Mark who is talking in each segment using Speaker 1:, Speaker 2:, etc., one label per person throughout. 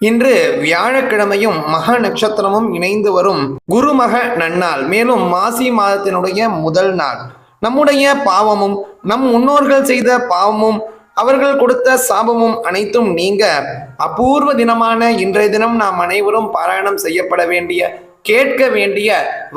Speaker 1: இன்று வியாழக்கிழமையும் மக நட்சத்திரமும் இணைந்து வரும் குருமக நன்னாள். மேலும் மாசி மாதத்தினுடைய முதல் நாள். நம்முடைய பாவமும் நம் முன்னோர்கள் செய்த பாவமும் அவர்கள் கொடுத்த சாபமும் அனைத்தும் நீங்க. அபூர்வ தினமான இன்றைய தினம் நாம் அனைவரும் பாராயணம் செய்யப்பட வேண்டிய கேட்க வேண்டிய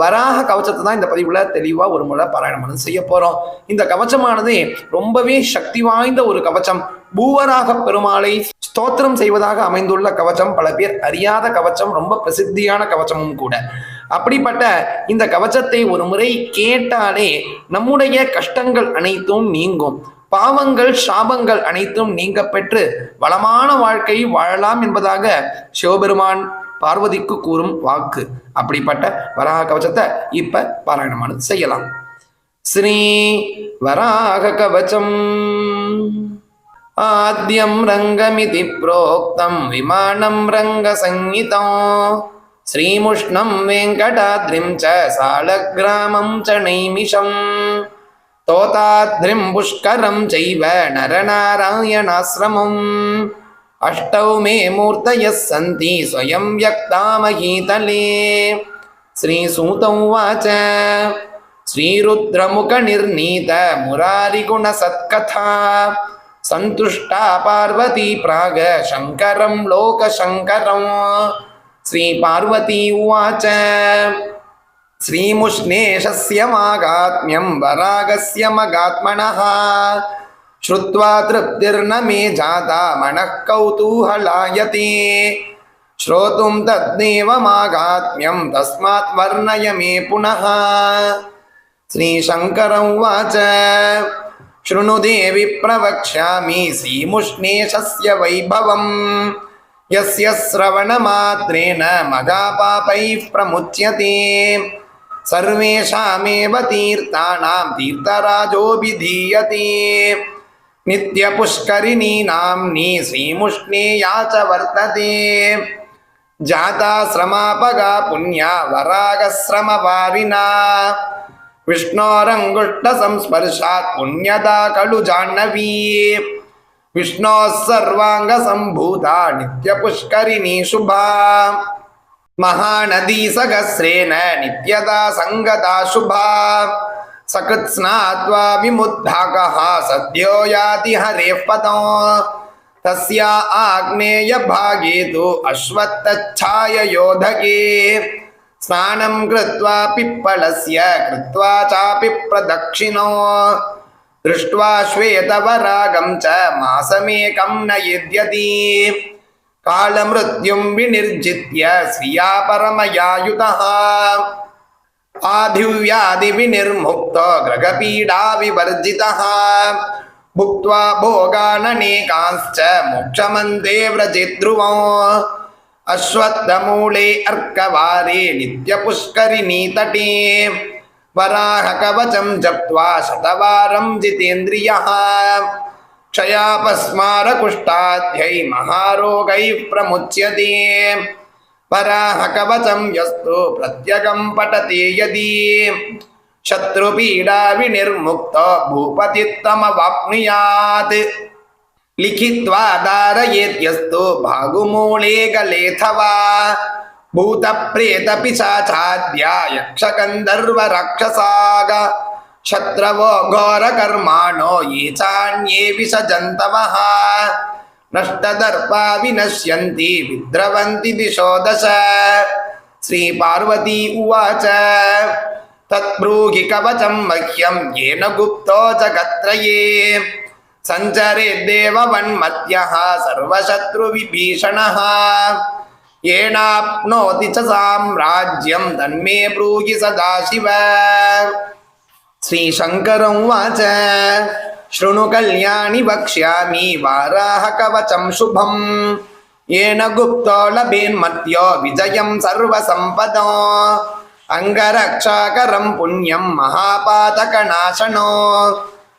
Speaker 1: வராக கவச்சத்தை தான் இந்த பதிவுல தெளிவா ஒரு முறை பாராயணம் செய்ய போறோம். இந்த கவச்சமானது ரொம்பவே சக்தி வாய்ந்த ஒரு கவச்சம் பூவராக பெருமாளை ஸ்தோத்திரம் செய்வதாக அமைந்துள்ள கவச்சம் பல பேர் அறியாத கவச்சம் ரொம்ப பிரசித்தியான கவச்சமும் கூட. அப்படிப்பட்ட இந்த கவச்சத்தை ஒரு முறை கேட்டாலே நம்முடைய கஷ்டங்கள் அனைத்தும் நீங்கும். பாவங்கள் சாபங்கள் அனைத்தும் நீங்க பெற்று வளமான வாழ்க்கை வாழலாம் என்பதாக சிவபெருமான் பார்வதிக்கு கூறும் வாக்கு. அப்படிப்பட்ட வராக கவச்சத்தை இப்ப பாராயணமானது செய்யலாம். ஸ்ரீ வராக கவச்சம். आद्यं रङ्गमिति प्रोक्तं विमानं रङ्गसंहितं श्रीमुष्णं वेङ्कटाद्रिं च सालग्रामं च नैमिषं तोताद्रिं पुष्करं चैव नरनारायणाश्रमम् अष्टौ मे मूर्तयः सन्ति स्वयं व्यक्तामहीतले श्रीसूत उवाच श्रीरुद्रमुखनिर्णीतमुरारिगुणसत्कथा सन्तुष्टा पार्वती प्राग शङ्करं लोकशङ्करम् श्रीपार्वती उवाच। श्रीमुष्णेशस्य मागात्म्यं वरागस्य मगात्मनः। श्रुत्वा तृप्तिर्न मे जाता मनः कौतूहलायते। श्रोतुं तद्देवमागात्म्यं तस्मात् वर्णय मे पुनः। श्रीशङ्कर उवाच। శృణు దేవి ప్రవక్ష్యామి శ్రీముష్ణేశస్య వైభవం యస్య శ్రవణమాత్రేణ మగాపాపై ప్రముచ్యతే సర్వేషామేవ తీర్థానాం తీర్థరాజోభిధీయతే నిత్యపుష్కరిణీ నామ్ని శ్రీముష్ణేయా చ వర్తతే జాతాశ్రమాపగా పుణ్యా వరాగశ్రమవారినా वरागश्रमवारिणा विष्णोरङ्गुष्ठसंस्पर्शात् पुण्यदा खलु जाह्नवी विष्णोः सर्वाङ्गसम्भूता नित्यपुष्करिणी शुभा महानदी सहस्रेण नित्यदा सङ्गता शुभा सकृत्स्नात्वा विमुद्धाकः सद्यो याति हरेः पदो तस्या आग्नेयभागे तु अश्वत्थच्छाययोधके स्नानं कृत्वा पिप्पलस्य कृत्वा चापि प्रदक्षिणो दृष्ट्वा श्वेतवरागं च मासमेकं न युध्यति कालमृत्युं विनिर्जित्य श्रिया परमयायुतः आधिव्याधिविनिर्मुक्तो ग्रहपीडाविवर्जितः भुक्त्वा भोगाननेकांश्च मोक्षमन्दे व्रजिद्ध्रुवो अश्वत्थमूले अर्कवारे नित्यपुष्करिणी तटे वराहकवचं जप्त्वा शतवारं जितेन्द्रियः क्षयापस्मारकुष्ठाध्यै महारोगैः प्रमुच्यते वराहकवचं यस्तु प्रत्यगं पठति यदि शत्रुपीडा विनिर्मुक्तो भूपतित्वमवाप्नुयात् लिखित्वा धारयेत्यस्तु भागुमूले गलेऽथवा भूतप्रेतपिशाचाद्या यक्षगन्धर्वराक्षसाग शत्रवो घोरकर्माणो ये चान्ये विसजन्तवः नष्टदर्पा विनश्यन्ति, विद्रवन्ति दिशो दश श्रीपार्वती उवाच, तत्ब्रूहि कवचं मह्यं येन गुप्तो जगत्त्रये सञ्चरेद्देववन्मत्यः सर्वशत्रुविभीषणः येनाप्नोति च साम्राज्यं तन्मे ब्रूहि सदाशिव श्रीशङ्कर उवाच शृणु कल्याणि वक्ष्यामि वाराहकवचं शुभम् येन गुप्तो लभेन्मत्यो विजयं सर्वसम्पदो अङ्गरक्षाकरं पुण्यं महापातकनाशनो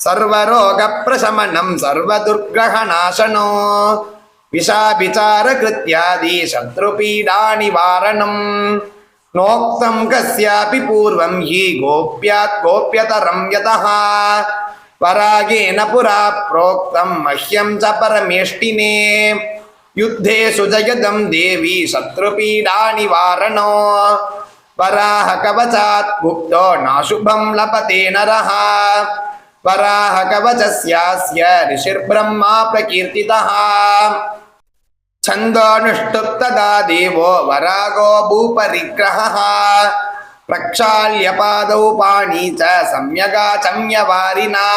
Speaker 1: சர்வரோகப்பிரசமனம் சர்வதுர்கிரகநாசனோ விஷாபிச்சார கிருத்தியாதி சத்ருபீடா நிவாரணம் நோக்தம் கஸ்யாபி பூர்வம் ஹி கோப்யாத் கோப்யதரம் யதா வராகேன புரா புரோக்தம் மஹ்யம் ச பரமேஷ்டினே யுத்தேஷு ஜெகதம் தேவி சத்ருபீடா நிவாரணோ வராக கவசாத் குப்தோ நாசுபம் லபதே நரஹா. नरः वराहकवचस्यास्य ऋषिर्ब्रह्मा प्रकीर्तितः छन्दोऽनुष्टुप्तदा देवो वरागो भूपरिग्रहः प्रक्षाल्यपादौ पाणी च सम्यगाचम्यवारिना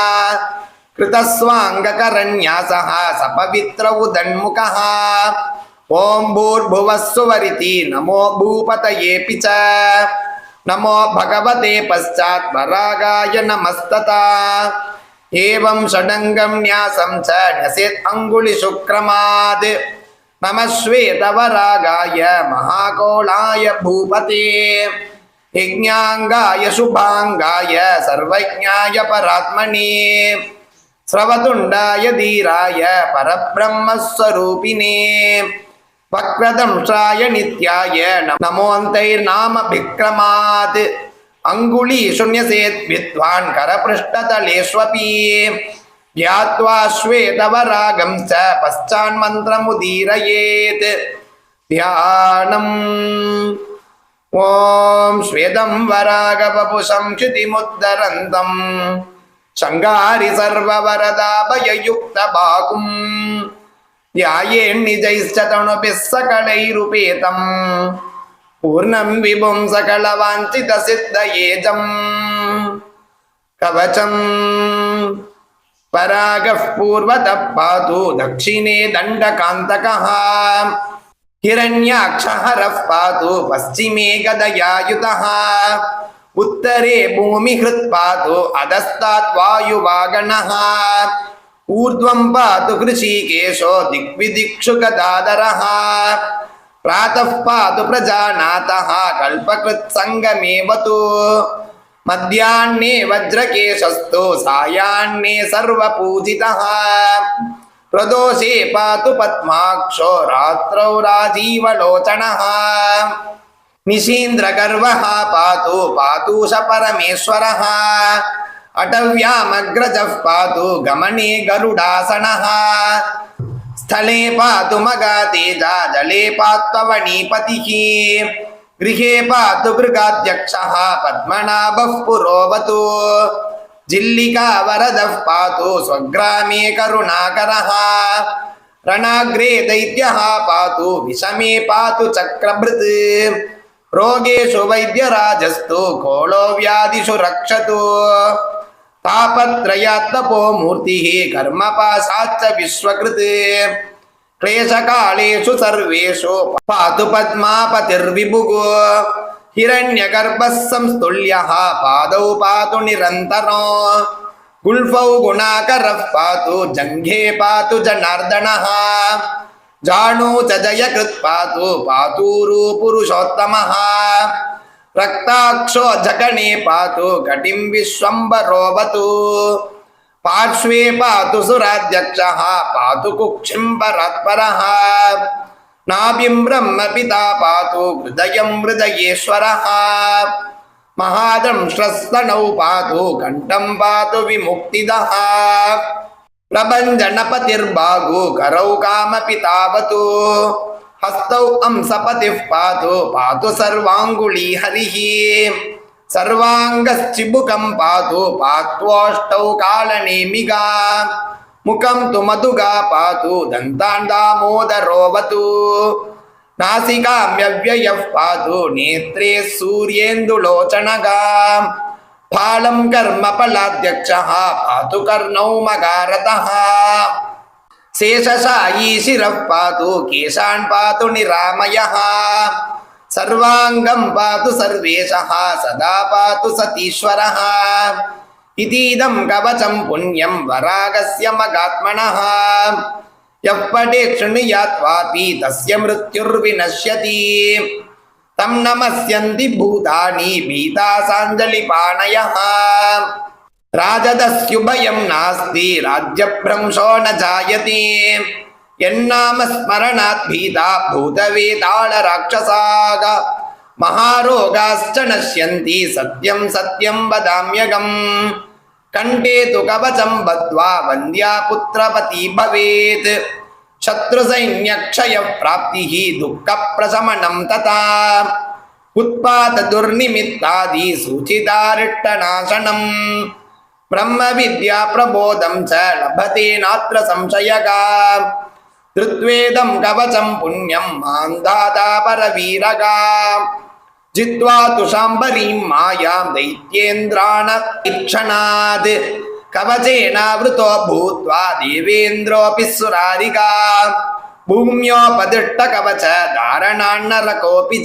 Speaker 1: कृतस्वाङ्गकरन्यासः सपवित्र उदन्मुखः ॐ भूर्भुवः सुवरिति नमो भूपतयेऽपि च नमो भगवते पश्चात् वरागाय नमस्तता एवं षडङ्गं न्यासं च न्यसेत् अङ्गुलिशुक्रमात् नमः श्वेतवरागाय महाकोलाय भूपते यज्ञाङ्गाय शुभाङ्गाय सर्वज्ञाय परात्मने स्रवतुण्डाय धीराय परब्रह्मस्वरूपिणे वक्रदंशाय नित्याय नमोऽन्तैर्नामभिक्रमात् अङ्गुली शून्यसेत् विद्वान् करपृष्ठतलेष्वपि ज्ञात्वा श्वेतवरागं च पश्चान्मन्त्रमुदीरयेत् ध्यानम् ॐ श्वेतं वरागवपुषं क्षितिमुद्धरन्तम् शङ्गारि सर्ववरदाभययुक्तबाहुम् ध्यायेन्निजैश्च तणुभिः सकलैरुपेतम् पूर्णं विभुं सकलवाञ्छितसिद्धयेजम् कवचम् परागः पूर्वतः पातु दक्षिणे दण्डकान्तकः हिरण्याक्षहरः पातु पश्चिमे गदयायुतः उत्तरे भूमिहृत् पातु अधस्तात् वायुवागणः ऊर्ध्वं पातु कृषिकेशो दिग्विदिक्षु प्रातः पातु प्रजानाथः, कल्पकृत्सङ्गमेवतु। मध्याह्ने वज्रकेशस्तु, सायाह्ने सर्वपूजितः। प्रदोषे पातु पद्माक्षो, रात्रौ राजीवलोचनः। निशीन्द्रगर्वः पातु पातुष परमेश्वरः। अटव्यामग्रजः पातु गमने गरुडासनः। स्थले पातु मगातेजा जले पात्ववणीपतिः गृहे पातु मृगाध्यक्षः, पद्मनाभः पुरोवतु। जिल्लिका वरदः पातु स्वग्रामे करुणाकरः। रणाग्रे दैत्यः पातु विषमे पातु चक्रभृत्। रोगेषु वैद्यराजस्तु कोलो व्याधिषु रक्षतु। तापत्रयात्तपो मूर्तिः कर्मपाशाच्च विश्वकृत् क्लेशकालेषु सर्वेषु पातु पद्मापतिर्विभुः हिरण्यगर्भः संस्तुल्यः पादौ पातु निरन्तरो गुल्फौ गुणाकरः पातु जङ्घे पातु जनार्दनः जाणु च जयकृत् पातु पातूरु पुरुषोत्तमः रक्ताक्षो जगणे पातु कटिं विश्वम्बरोवतु पार्श्वे पातु सुराध्यक्षः पातु कुक्षिं परात्परः नाभिं ब्रह्मपिता पातु हृदयं हृदयेश्वरः महादंश्रस्तनौ पातु कण्ठं पातु विमुक्तिदः प्रभञ्जनपतिर्बाहु करौ कामपि तावतु హస్తౌ అం సపతి పాతు పాతు సర్వాంగుళీ హరి. సర్వాంగిబుకం పాతు పాత్వోష్టౌ కాళనేమిగా ముఖం తు మధుగా పాతు దంతాన్ దామోదరోవతు నాసికామ్యవ్యయ పాతు నేత్రే సూర్యేందులోచనగా. ఫాళం కర్మ ఫలాధ్యక్ష పాతు కర్ణౌ మగారథ சேஷசாயீசிரப் பாது கேசான் பாது நிராமயா சர்வாங்கம் பாது சர்வேஷா சதா பாது சதீஸ்வரः இதீதம் கவச்சம் புண்ணியம் வராகஸ்ய மகாத்மனः எப்படே ஸ்ருணுயாத் வாபி தஸ்ய மிருத்யுர்வினஷ்யதி தம் நமஸ்யந்தி பூதானி பீதா சாஞ்சலி பாணயः ராஜதஸ்யுபயம் நாஸ்தி ராஜ்யபிரம்சோ ந ஜாயதி. என்னாம ஸ்மரணாத் பீதா பூதவேதாள ராட்சசாக. மகாரோகாஸ்ட நஷ்யந்தி சத்யம் சத்யம் வதாமியகம். கண்டே து கவச்சம் பத்வா வந்தியா புத்திரபதி பவேத். சத்ருசைன்யக்ஷய பிராப்திஹி துக்க பிரசமனம் ததா. உத்பாத துர்நிமித்தாதி சூச்சிதாரிட்டநாசனம் பிரம்ம வித்யா பிரபோதம் ச லபதே நாத்திர சம்சயகா திருத்வேதம் கவசம் புண்ணியம் மாந்தாதா பரவீரகா ஜித்வா துஷாம்பரீம் மாயாம் தைத்தியேந்திராண இக்ஷணாத் கவசேனாவிருத்தோ பூத்வா தேவேந்திரோபி சுராரிகா பூம்யோபதிஷ்ட கவச தாரணான்னர கோபி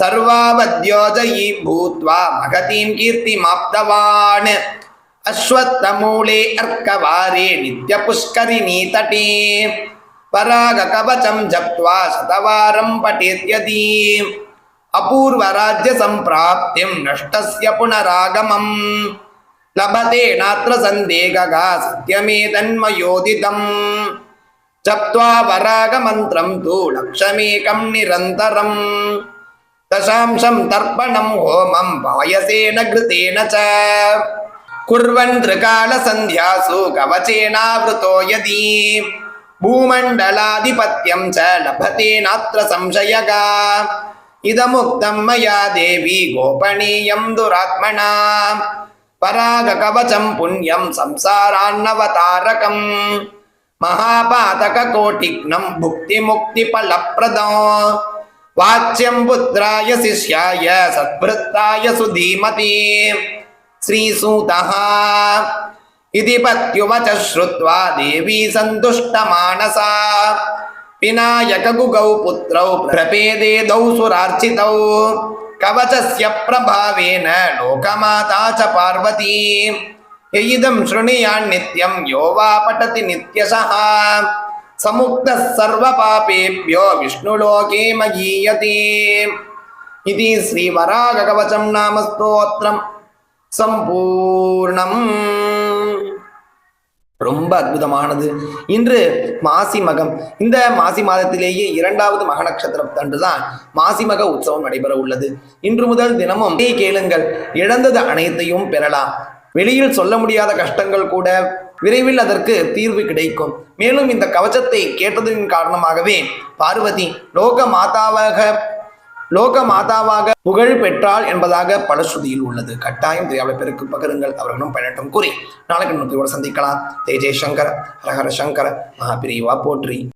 Speaker 1: सर्वावद्योजयी भूत्वा महतीं कीर्तिमाप्तवान् अश्वत्थमूले अर्कवारे नित्यपुष्करिणी तटे परागकवचं जप्त्वा शतवारं पठेद्यदि अपूर्वराज्यसम्प्राप्तिं नष्टस्य पुनरागमम् लभते नात्र सन्देहः सत्यमेतन्मयोदितम् जप्त्वा वरागमन्त्रं तु लक्षमेकं निरन्तरम् தசாம்சம் தர்ப்பணம் ஹோமம் பாயசேன கிருத்தேன ச. குர்வன்றிருகால சந்தியாசு கவச்சேனாவிருத்தோ யதி. பூமண்டலாதிபத்தியம் ச லபதே நாத்திர சம்சயகா. இதமுக்தம் மயா தேவி கோபனீயம் துராத்மனா. பராககவச்சம் புண்ணியம் சம்சாரான்னவதாரகம். மகாபாதக கோட்டிக்னம் புக்தி முக்தி பலப்பிரதம் வாச்சியம் புத்திராய சிஷ்யாய சத்பிருத்தாய சுதீமதி ஸ்ரீசூதா இது பத்யுவச்ச ஸ்ருத்வா தேவி சந்துஷ்ட மானசா விநாயககுகௌ புத்திரௌ பிரபேதே தௌ சுரார்ச்சிதௌ கவச்சஸ்ய பிரபாவேன லோகமாதா ச பார்வதி எயிதம் ஸ்ருணியான் நித்யம் யோவா பட்டதி நித்யசா சமுக்த சர்வ பாபேபியோ விஷ்ணுலோகே மகீயதே. இது ஸ்ரீ வராககவசம் நாம ஸ்தோத்திரம் சம்பூர்ணம் ரொம்ப அற்புதமானது. இன்று மாசி மகம். இந்த மாசி மாதத்திலேயே இரண்டாவது மக நட்சத்திரம் அன்றுதான் மாசி மக உற்சவம் நடைபெற உள்ளது. இன்று முதல் தினமும் கேளுங்கள். இழந்தது அனைத்தையும் பெறலாம். வெளியில் சொல்ல முடியாத கஷ்டங்கள் கூட விரைவில் அதற்கு தீர்வு கிடைக்கும். மேலும் இந்த கவச்சத்தை கேட்டதின் காரணமாகவே பார்வதி லோக மாதாவாக லோக மாதாவாக புகழ் பெற்றாள் என்பதாக பலஸ்ருதியில் உள்ளது. கட்டாயம் தெரியாத பேருக்கு பகிருங்கள். அவர்களும் பயனட்டும் கூறி நாளைக்கு நோக்கியோடு சந்திக்கலாம். தேஜே சங்கர் ஹரஹர சங்கர் மகாபிரிவா போற்றி.